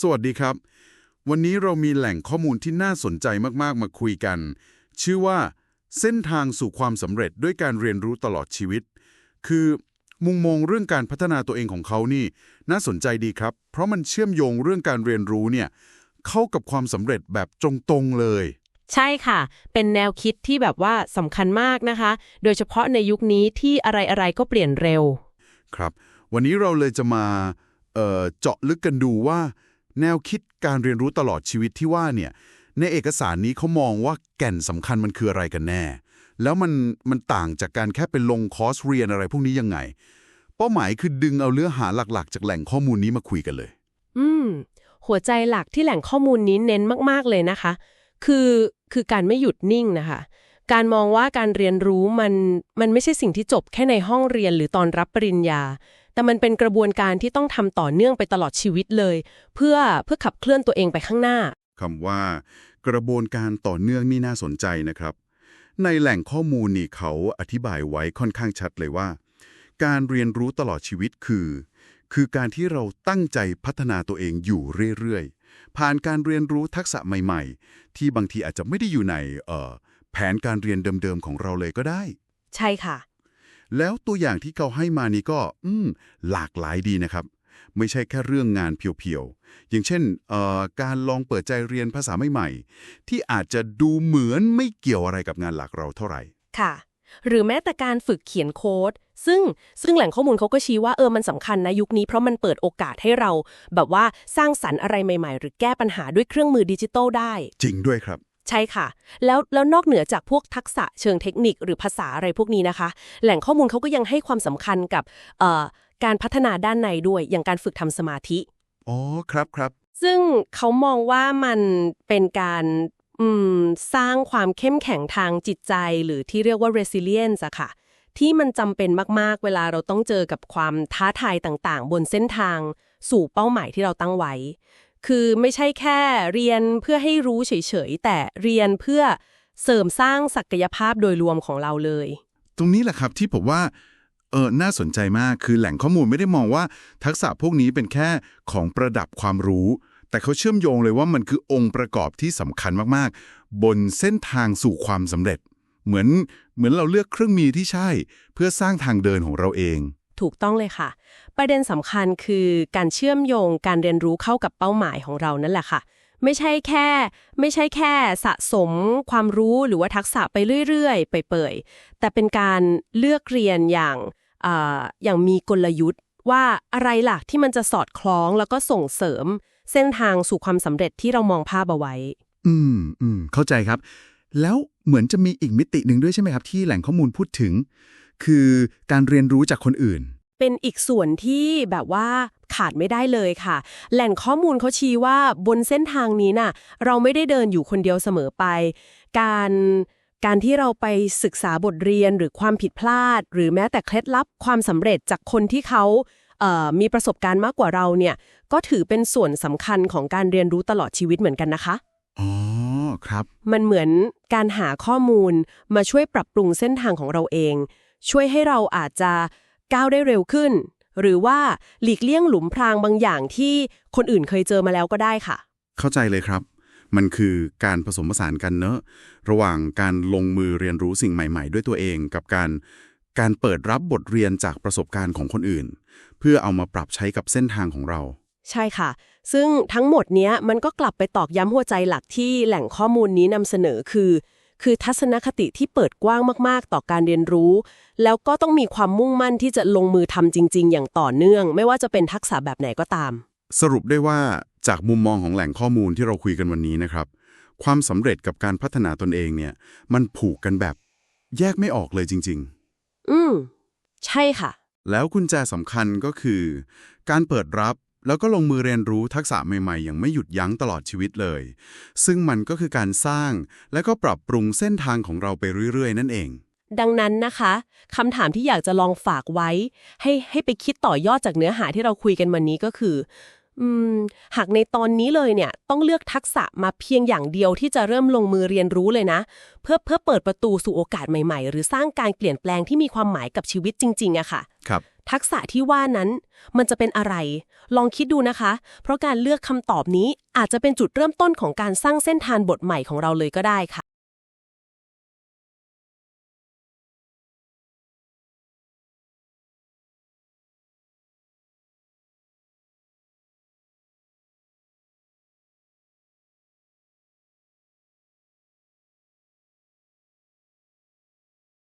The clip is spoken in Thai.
สวัสดีครับ วันนี้เรามีแหล่งข้อมูลที่น่าสนใจมากๆ มาคุยกัน ชื่อว่าเส้นทางสู่ความสำเร็จด้วยการเรียนรู้ตลอดชีวิต คือมุมมองเรื่องการพัฒนาตัวเองของเขานี่ น่าสนใจดีครับ เพราะมันเชื่อมโยงเรื่องการเรียนรู้เนี่ยเข้ากับความสำเร็จแบบตรงๆเลย ใช่ค่ะ เป็นแนวคิดที่แบบว่าสำคัญมากนะคะ โดยเฉพาะในยุคนี้ที่อะไรๆก็เปลี่ยนเร็ว ครับ วันนี้เราเลยจะมาเอ่อเจาะลึกกันดูว่า แนวคิดการเรียนรู้ตลอดชีวิตที่ว่าเนี่ยในเอกสารนี้เขามองว่าแก่นสำคัญมันคืออะไรกันแน่ แล้วมันมันต่างจากการแค่ไปลงคอร์สเรียนอะไรพวกนี้ยังไง เป้าหมายคือดึงเอาเนื้อหาหลักๆ จากแหล่งข้อมูลนี้มาคุยกันเลย อืม หัวใจหลักที่แหล่งข้อมูลนี้เน้นมาก ๆ เลยนะคะ คือคือการไม่หยุดนิ่งนะคะ การมองว่าการเรียนรู้มันมันไม่ใช่สิ่งที่จบแค่ในห้องเรียนหรือตอนรับปริญญา แต่มันเป็นกระบวนการที่ต้องทำต่อเนื่องไปตลอดชีวิตเลย เพื่อเพื่อขับเคลื่อนตัวเองไปข้างหน้าคำว่า กระบวนการต่อเนื่องนี่น่าสนใจนะครับ ในแหล่งข้อมูลนี่เขาอธิบายไว้ค่อนข้างชัดเลยว่า การเรียนรู้ตลอดชีวิตคือ คือการที่เราตั้งใจพัฒนาตัวเองอยู่เรื่อยๆ ผ่านการเรียนรู้ทักษะใหม่ ๆ ที่บางทีอาจจะไม่ได้อยู่ในเอ่อแผนการเรียนเดิมๆของเราเลยก็ได้ ใช่ค่ะ แล้วตัวอย่างที่เขาให้มานี่ก็ อืม หลากหลายดีนะครับ ไม่ใช่แค่เรื่องงานเพียวๆ อย่างเช่นเอ่อการลองเปิดใจเรียนภาษาใหม่ๆ ที่อาจจะดูเหมือนไม่เกี่ยวอะไรกับงานหลักเราเท่าไหร่ ค่ะ หรือแม้แต่การฝึกเขียนโค้ด ซึ่งซึ่งแหล่งข้อมูลเขาก็ชี้ว่าเออมันสำคัญนะยุคนี้เพราะมันเปิดโอกาสให้เรา แบบว่าสร้างสรรค์อะไรใหม่ ๆ หรือแก้ปัญหาด้วยเครื่องมือดิจิตอลได้ จริงด้วยครับ ใช่ค่ะ แล้วแล้วนอกเหนือจากพวกทักษะเชิงเทคนิคหรือภาษาอะไรพวกนี้นะคะ แหล่งข้อมูลเขาก็ยังให้ความสำคัญกับเอ่อการพัฒนาด้านในด้วยอย่างการฝึกทำสมาธิอ๋อครับครับซึ่งเขามองว่ามันเป็นการอืมสร้างความเข้มแข็งทางจิตใจ หรือที่เรียกว่า resilience อะค่ะ ที่มันจำเป็นมาก ๆ เวลาเราต้องเจอกับความท้าทายต่าง ๆ บนเส้นทาง สู่เป้าหมายที่เราตั้งไว้ คือไม่ใช่แค่เรียนเพื่อให้รู้เฉยๆ แต่เรียนเพื่อเสริมสร้างศักยภาพโดยรวมของเราเลย ตรงนี้แหละครับที่ผมว่าเออน่าสนใจมากคือแหล่งข้อมูลไม่ได้มองว่าทักษะพวกนี้เป็นแค่ของประดับความรู้ แต่เขาเชื่อมโยงเลยว่ามันคือองค์ประกอบที่สำคัญมากๆ บนเส้นทางสู่ความสำเร็จ เหมือนเหมือนเราเลือกเครื่องมือที่ใช่ เพื่อสร้างทางเดินของเราเอง ถูกต้องเลยค่ะ ประเด็นสำคัญคือการเชื่อมโยงการเรียนรู้เข้ากับเป้าหมายของเรานั่นแหละค่ะ ไม่ใช่แค่ ไม่ใช่แค่สะสมความรู้หรือว่าทักษะไปเรื่อยๆ ไปเปื่อยแต่เป็นการเลือกเรียนอย่างออย่างมีกลยุทธ์ว่าอะไรหล่ะที่มันจะสอดคล้องแล้วก็ส่งเสริมเส้นทางสู่ความสำเร็จที่เรามองภาพเอาไว้ อืมอืมเข้าใจครับ แล้วเหมือนจะมีอีกมิติหนึ่งด้วยใช่ไหมครับ ที่แหล่งข้อมูลพูดถึง คือการเรียนรู้จากคนอื่น เป็นอีกส่วนที่แบบว่าขาดไม่ได้เลยค่ะ แหล่งข้อมูลเขาชี้ว่าบนเส้นทางนี้น่ะ เราไม่ได้เดินอยู่คนเดียวเสมอไป การการที่เราไปศึกษาบทเรียนหรือความผิดพลาด หรือแม้แต่เคล็ดลับความสำเร็จจากคนที่เขาเอ่อมีประสบการณ์มากกว่าเราเนี่ย ก็ถือเป็นส่วนสำคัญของการเรียนรู้ตลอดชีวิตเหมือนกันนะคะอ๋อครับ มันเหมือนการหาข้อมูลมาช่วยปรับปรุงเส้นทางของเราเอง ช่วยให้เราอาจจะก้าวได้เร็วขึ้น หรือว่าหลีกเลี่ยงหลุมพรางบางอย่างที่คนอื่นเคยเจอมาแล้วก็ได้ค่ะ เข้าใจเลยครับ มันคือการผสมผสานกันเนอะระหว่างการลงมือเรียนรู้สิ่งใหม่ ๆ ด้วยตัวเองกับการการเปิดรับบทเรียนจากประสบการณ์ของคนอื่น เพื่อเอามาปรับใช้กับเส้นทางของเรา ใช่ค่ะ ซึ่งทั้งหมดเนี้ยมันก็กลับไปตอกย้ำหัวใจหลักที่แหล่งข้อมูลนี้นำเสนอคือ คือทัศนคติที่เปิดกว้างมาก ๆ ต่อการเรียนรู้ แล้วก็ต้องมีความมุ่งมั่นที่จะลงมือทำจริง ๆ อย่างต่อเนื่อง ไม่ว่าจะเป็นทักษะแบบไหนก็ตาม สรุปได้ว่าจากมุมมองของแหล่งข้อมูลที่เราคุยกันวันนี้นะครับ ความสำเร็จกับการพัฒนาตนเองเนี่ย มันผูกกันแบบ แยกไม่ออกเลยจริงอืมใช่ค่ะๆแล้วกุญแจสำคัญก็คือ การเปิดรับ แล้วก็ลงมือเรียนรู้ทักษะใหม่ๆ อย่างไม่หยุดยั้งตลอดชีวิตเลย ซึ่งมันก็คือการสร้างและก็ปรับปรุงเส้นทางของเราไปเรื่อยๆ นั่นเอง ดังนั้นนะคะคำถามที่อยากจะลองฝากไว้ ให้ให้ไปคิดต่อยอดจากเนื้อหาที่เราคุยกันวันนี้ก็คืออืมหากในตอนนี้เลยเนี่ยต้องเลือกทักษะมาเพียงอย่างเดียวที่จะเริ่มลงมือเรียนรู้เลยนะ เพื่อเพื่อเปิดประตูสู่โอกาสใหม่ๆ หรือสร้างการเปลี่ยนแปลงที่มีความหมายกับชีวิตจริงๆอะค่ะ ครับ ทักษะที่ว่านั้นมันจะเป็นอะไร ลองคิดดูนะคะ เพราะการเลือกคำตอบนี้อาจจะเป็นจุดเริ่มต้นของการสร้างเส้นทางบทใหม่ของเราเลยก็ได้ค่ะ